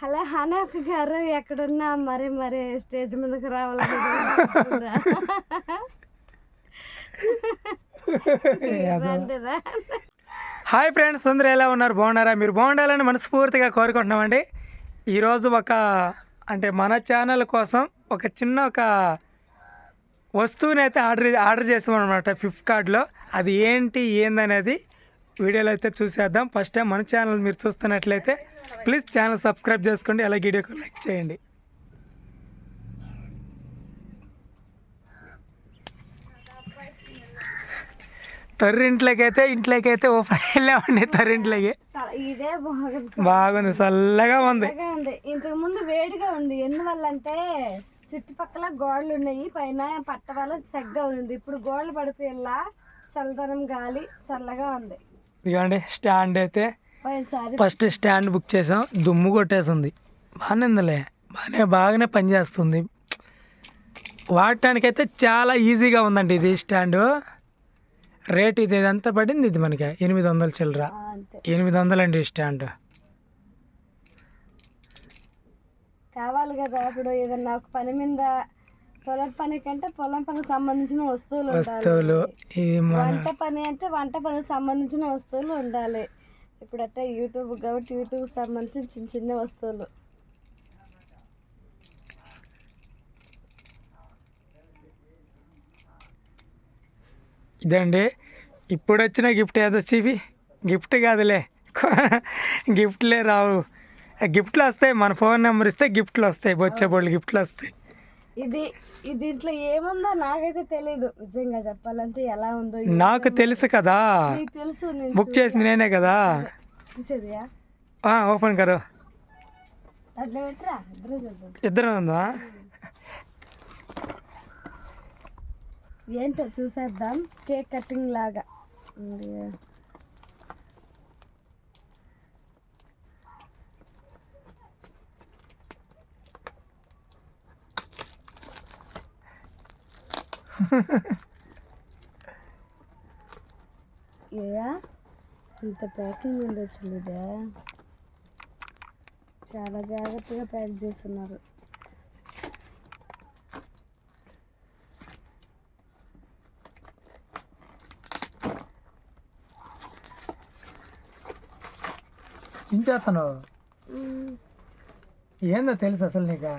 Hello హనక్ గారు ఎక్కడున్నా మరి మరి స్టేజ్ మీదకి రావాలని కోరుకుంటున్నా. రండి రా. హాయ్ ఫ్రెండ్స్ అందరూ ఎలా ఉన్నారు బాగున్నారా మీరు బాగుండాలని మనస్ఫూర్తిగా కోరుకుంటున్నామండి ఈరోజు ఒక అంటే మన ఛానల్ కోసం ఒక చిన్న ఒక వస్తువుని అయితే ఆర్డర్ ఆర్డర్ చేసాం అనమాట ఫ్లిప్కార్ట్లో అది ఏంటి ఏందనేది వీడియోలో అయితే చూసేద్దాం. ఫస్ట్ టైం మన ఛానల్ మీరు చూస్తున్నట్లయితే ప్లీజ్ ఛానల్ సబ్స్క్రైబ్ చేసుకోండి. అలాగే వీడియోకి లైక్ చేయండి. తర్రింట్లోకి అయితే ఇంట్లోకి అయితే ఓపెన్ వెళ్ళామండి తర్రింట్లోకి ఇదే బాగుంది బాగుంది చల్లగా ఉంది. చల్లగా ఉంది. ఇంతకు ముందు వేడిగా ఉంది. ఎందువల్ల అంటే చుట్టుపక్కల గోడలు ఉన్నాయి. పైన పట్ట వల్ల సెగ్గా ఉంది. ఇప్పుడు గోడలు పడిపోయేలా చల్లదనం గాలి చల్లగా ఉంది. ఇదిగోండి స్టాండ్ అయితే ఫస్ట్ స్టాండ్ బుక్ చేసాం. దుమ్ము కొట్టేసింది. బాగానే ఉందిలే. బాగానే బాగానే పనిచేస్తుంది. వాడటానికైతే చాలా ఈజీగా ఉందండి ఇది స్టాండు. రేట్ ఇది ఎంత పడింది ఇది మనకి? ఎనిమిది వందల చిల్లర. ఎనిమిది వందలండి ఈ స్టాండ్. కావాలి కదా ఇప్పుడు ఏదన్నా పని మీద పొలం పని కంటే పొలం పనికి సంబంధించిన వస్తువులు వస్తువులు వంట పని అంటే వంట పనికి సంబంధించిన వస్తువులు ఉండాలి. ఇప్పుడు అంటే యూట్యూబ్ కాబట్టి యూట్యూబ్ సంబంధించిన చిన్న చిన్న వస్తువులు. ఇదండి. ఇప్పుడు వచ్చిన గిఫ్ట్ ఏదో చివి గిఫ్ట్ కాదులే. గిఫ్ట్లే రావు. గిఫ్ట్లు వస్తాయి మన ఫోన్ నెంబర్ ఇస్తే గిఫ్ట్లు వస్తాయి బొచ్చేబోళ్ళు గిఫ్ట్లు వస్తాయి. ఇది దీంట్లో ఏముందో నాకైతే తెలియదు నిజంగా చెప్పాలంటే ఎలా ఉందో. నాకు తెలుసు కదా. తెలుసు బుక్ చేసింది నేనే కదా. ఓపెన్ కరు. ఇద్దరు ఉందా? ఏంటో చూసేద్దాం. కేక్ కటింగ్ లాగా. ఏయా? ఇంత ప్యాకింగ్ ఉంది వచ్చింది ఇదే చాలా జాగ్రత్తగా ప్యాక్ చేస్తున్నారు. చించేస్తాను మ్మ్. ఏందో తెలుసు అసలు నీకు?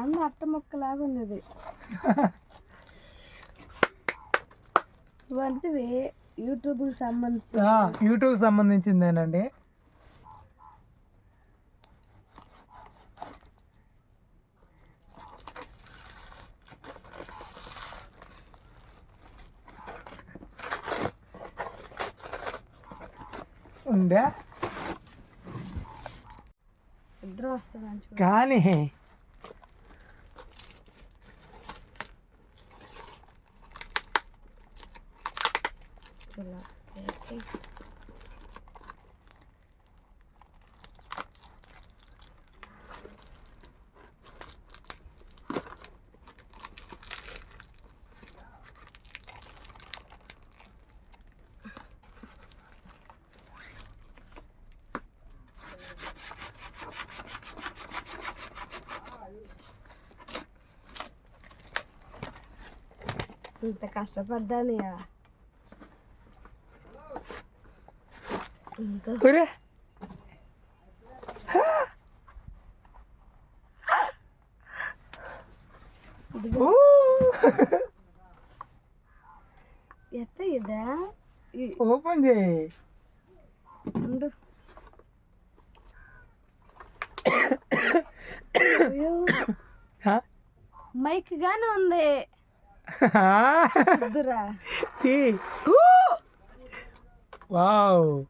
అంద అట్ట మొక్కలాగా ఉంది ఇది ఇవంటివి యూట్యూబ్కి సంబంధించి యూట్యూబ్ సంబంధించిందేనండి. ఉందా? కానీ ఇలా పెట్టి. ఇంత కష్టపడ్డాను ఇంత ఒరే ఇదిగో ఊ! ఎట్ట ఇదా ఈ- ఓపెన్ చేయి ఉండు అయ్యో, ఆ? మైక్ గానే ఉంది వద్దురా తీ. వావ్.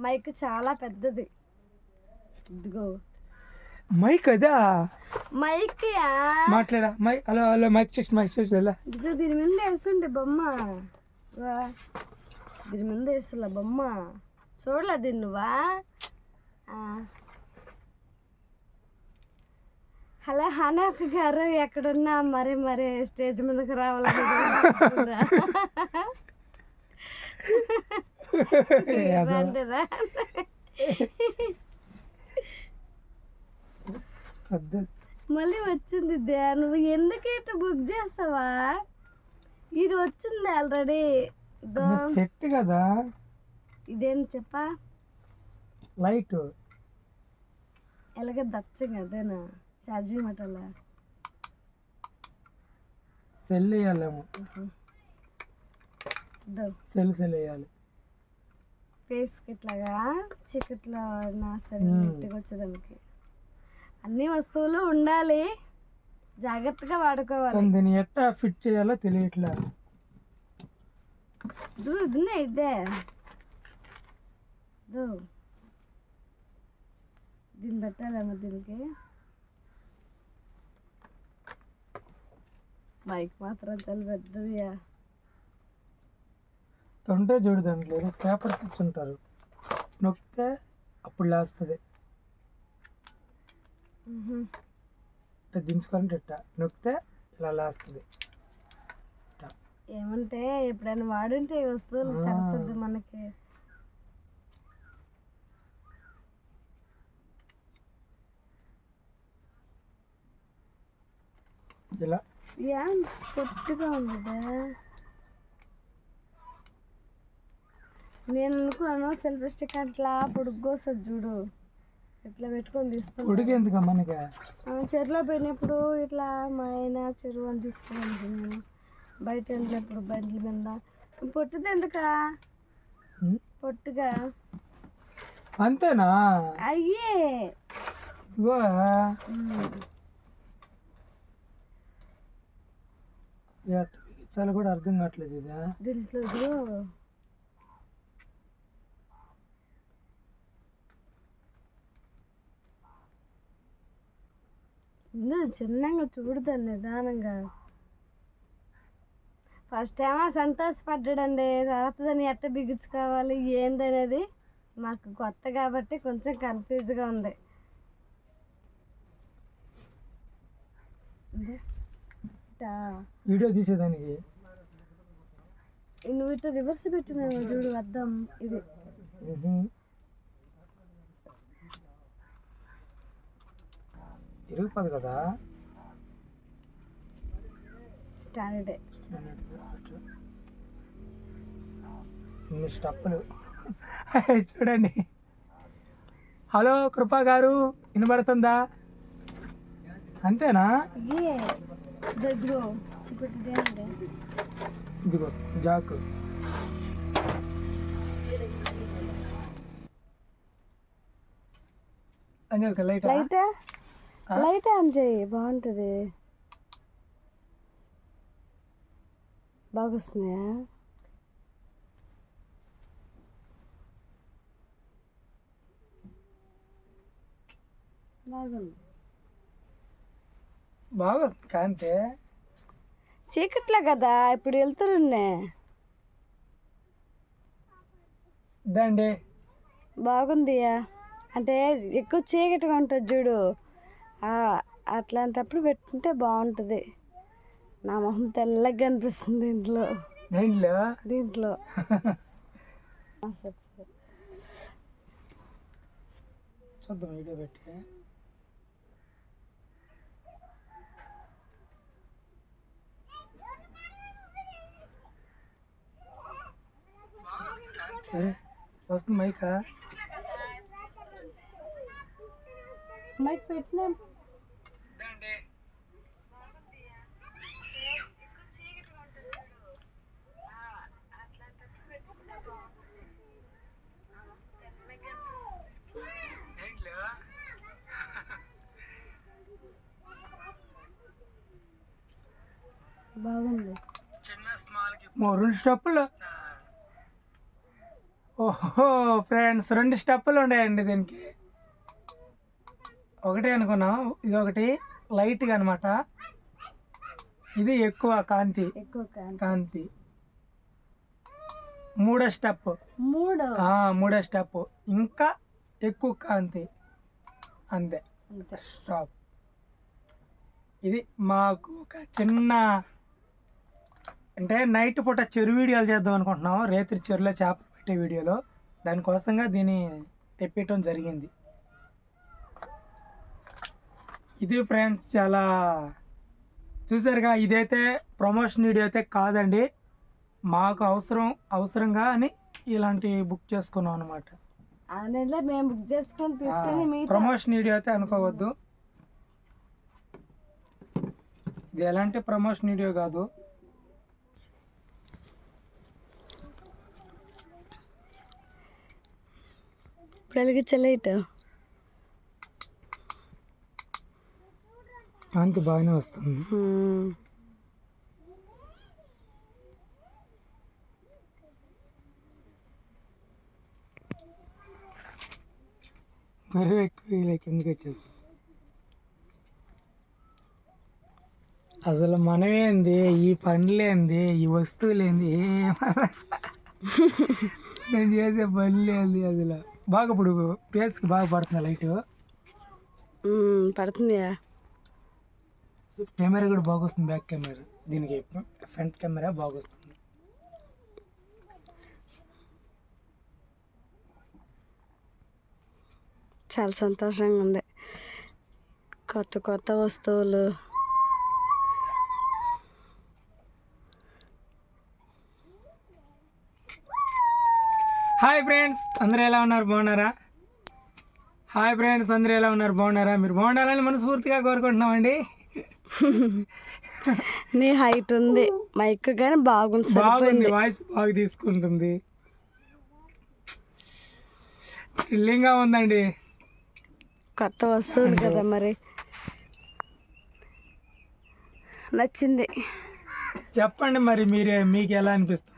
మైక్ చాలా పెద్దది. ఇదిగో. మైక్ అదా మైక్ యా మాట్లాడా? Mike hello hello mike check mike check ఎలా ఇదిగో దీని మీద వేస్తుండే బొమ్మ. వా. దీని మీద వేస్తున్నా బొమ్మ. చూడలే దీన్ని నువ్వా? హలో హనక్ గారు ఎక్కడున్నా? మరి మరి స్టేజ్ మీదకి రావాలని మళ్ళీ వచ్చింది దే నువ్వు ఎందుకు ఇట్లా బుక్ చేస్తావా? ఇది వచ్చింది ఆల్రెడీ సెట్ కదా. ఇదేం చెప్పా? లైట్ ఎలాగ దచ్చం అదేనా? ఛార్జింగ్ మటలా సెల్ వేయాలేమో. సెల్ సెల్ వేయాలి. ఫేస్కి ఇట్లాగా చికెట్లో నా సరే. నీట్గా వచ్చేదానికి అన్ని వస్తువులు ఉండాలి. జాగ్రత్తగా వాడుకోవాలి. దీన్ని ఎట్టా ఫిట్ చేయాలో తెలియట్లే. ఇది ఇదినే ఇదే. ఇదో. దీన్ని పెట్టాలేమో దీనికి. బైక్ మాత్రం చాలా పెద్దదియా ఉంటే చూడు దాంట్లో పేపర్స్ ఇచ్చి ఉంటారు నొక్కితే అప్పుడు లేస్తుంది. ఇట్లా దించుకోవాలంటే ఇట్ట నొక్కితే ఇలా లేస్తుంది. ఏమంటే ఎప్పుడైనా వాడుంటే వస్తువులు. తెలుస్తుంది మనకి. ఇలా. యా కొత్తగా ఉంది నేను అనుకున్నాను సెల్ఫ్ స్టిక్ అట్లా పొడుగ్గొస్తుంది చూడు. ఇట్లా పెట్టుకొని తీస్తాను ఉడికి ఎందుకు మనకి చెరువులో పోయినప్పుడు ఇట్లా మా ఆయన చెరువు అని చెప్తున్నాను నేను బయట వెళ్ళినప్పుడు బండ్ల మీద. పొట్టిది ఎందుకా? పొట్టుగా. అంతేనా? అయ్యే. చాలా కూడా అర్థం కావట్లేదు ఇదా. దీంట్లో చిన్నగా చూడదాన్ని నిదానంగా. ఫస్ట్ ఏమో సంతోషపడ్డాడండి. తర్వాత దాన్ని ఎట్ట బిగించుకోవాలి ఏందనేది మాకు కొత్త కాబట్టి కొంచెం కన్ఫ్యూజ్గా ఉంది. వీడియో తీసేదానికి. నువ్వు ఇట్లా రివర్స్ పెట్టినావు చూడు అద్దం ఇది. ఇరిగిపోదు కదా? స్టాండర్డే ఇన్ని స్టప్పులు. చూడండి. హలో కృపా గారు వినబడుతుందా? అంతేనా? ఇదిగో జాకు. అంజలిక లైట్? లైట్? లైట్ ఆన్ చేయి బాగుంటుంది. బాగా బాగుంది. బాగా వస్తుంది. కాంతే. చీకట్లో కదా ఇప్పుడు వెళ్తురున్నే దండి బాగుందియా అంటే ఎక్కువ చీకటిగా ఉంటుంది చూడు. అట్లాంటప్పుడు పెట్టుకుంటే బాగుంటుంది. నా మొహం తెల్లగా అనిపిస్తుంది దీంట్లో? దేంట్లో. దీంట్లో. చూద్దాం వీడియో పెట్టి సరే వస్తుంది మైకా? మైక్ పెట్టినా? బాగుంది. ఓ రెండు స్టెప్పులు? ఓహో ఫ్రెండ్స్ రెండు స్టెప్పులు ఉన్నాయండి దీనికి. ఒకటే అనుకున్నాం ఇది ఒకటి లైట్గా అనమాట ఇది ఎక్కువ కాంతి. కాంతి. మూడో స్టెప్ మూడు. మూడో స్టెప్ ఇంకా ఎక్కువ కాంతి. అంతే. స్టాప్. ఇది మాకు ఒక చిన్న అంటే నైట్ పూట చెరు వీడియోలు చేద్దాం అనుకుంటున్నాం. రేత్రి చెరువులో చేపలు పెట్టే వీడియోలో దానికోసంగా దీన్ని తెప్పించడం జరిగింది. ఇది ఫ్రెండ్స్ చాలా చూసారుగా ఇదైతే ప్రమోషన్ వీడియో అయితే కాదండి. మాకు అవసరం అవసరంగా అని ఇలాంటి బుక్ చేసుకున్నాం అనమాట ఆన్లైన్లో మేము బుక్ చేసుకొని తీసుకొని మీతో ప్రమోషన్ వీడియో అయితే అనుకోవద్దు. ఇది ఎలాంటి ప్రమోషన్ వీడియో కాదు. ఇప్పుడు వెలిగించలే ఇటు కాంతి బాగానే వస్తుంది. మరి ఎక్కువ ఇలా కిందకి వచ్చేస్తుంది అసలు మనమేంది ఈ పండ్లేంది ఈ వస్తువులేంది నేను చేసే పనులేంది అసలు. బాగా ఇప్పుడు ఫేస్కి బాగా పడుతుంది లైట్. పడుతుందియా కెమెరా కూడా బాగా వస్తుంది బ్యాక్ కెమెరా. దీనికి ఫ్రంట్ కెమెరా బాగా వస్తుంది చాలా సంతోషంగా ఉంది. కొత్త కొత్త వస్తువులు. హాయ్ ఫ్రెండ్స్ అందరూ ఎలా ఉన్నారు? బాగున్నారా? హాయ్ ఫ్రెండ్స్ అందరూ ఎలా ఉన్నారు? బాగున్నారా? మీరు బాగుండాలని మనస్ఫూర్తిగా కోరుకుంటున్నామండి. నీ హైట్ ఉంది. మైక్ కానీ బాగుంది బాగుంది వాయిస్ బాగా తీసుకుంటుంది. థ్రిల్లింగ్గా ఉందండి. కొత్త వస్తువులు కదా మరి. నచ్చింది. చెప్పండి మరి మీరే మీకు ఎలా అనిపిస్తుంది?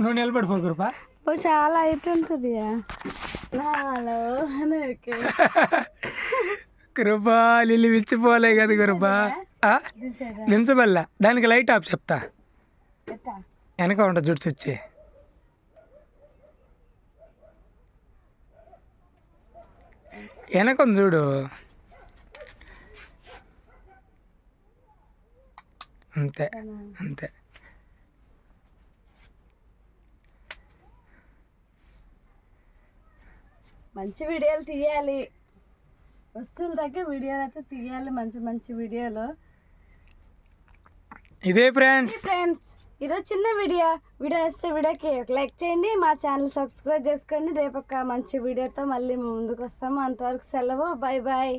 నువ్వు నిలబడిపోకురుపా ఓ చాలా హైట్ ఉంటుంది. కృపా లిల్లి విచ్చిపోలే కదా కృపా? దించబల్లా దానికి లైట్ ఆఫ్ చెప్తా? వెనక ఉంటుంది జుట్టు వచ్చి వెనక చూడు. అంతే అంతే. మంచి వీడియోలు తీయాలి. వస్తువుల దగ్గర వీడియోలు అయితే తీయాలి మంచి మంచి వీడియోలు. ఇదే ఫ్రెండ్స్. ఫ్రెండ్స్. ఈరోజు చిన్న వీడియో. వీడియో వస్తే వీడియోకి లైక్ చేయండి. మా ఛానల్ సబ్స్క్రైబ్ చేసుకోండి. రేపు ఒక మంచి వీడియోతో మళ్ళీ ముందుకు వస్తాము. అంతవరకు సెలవు. Bye bye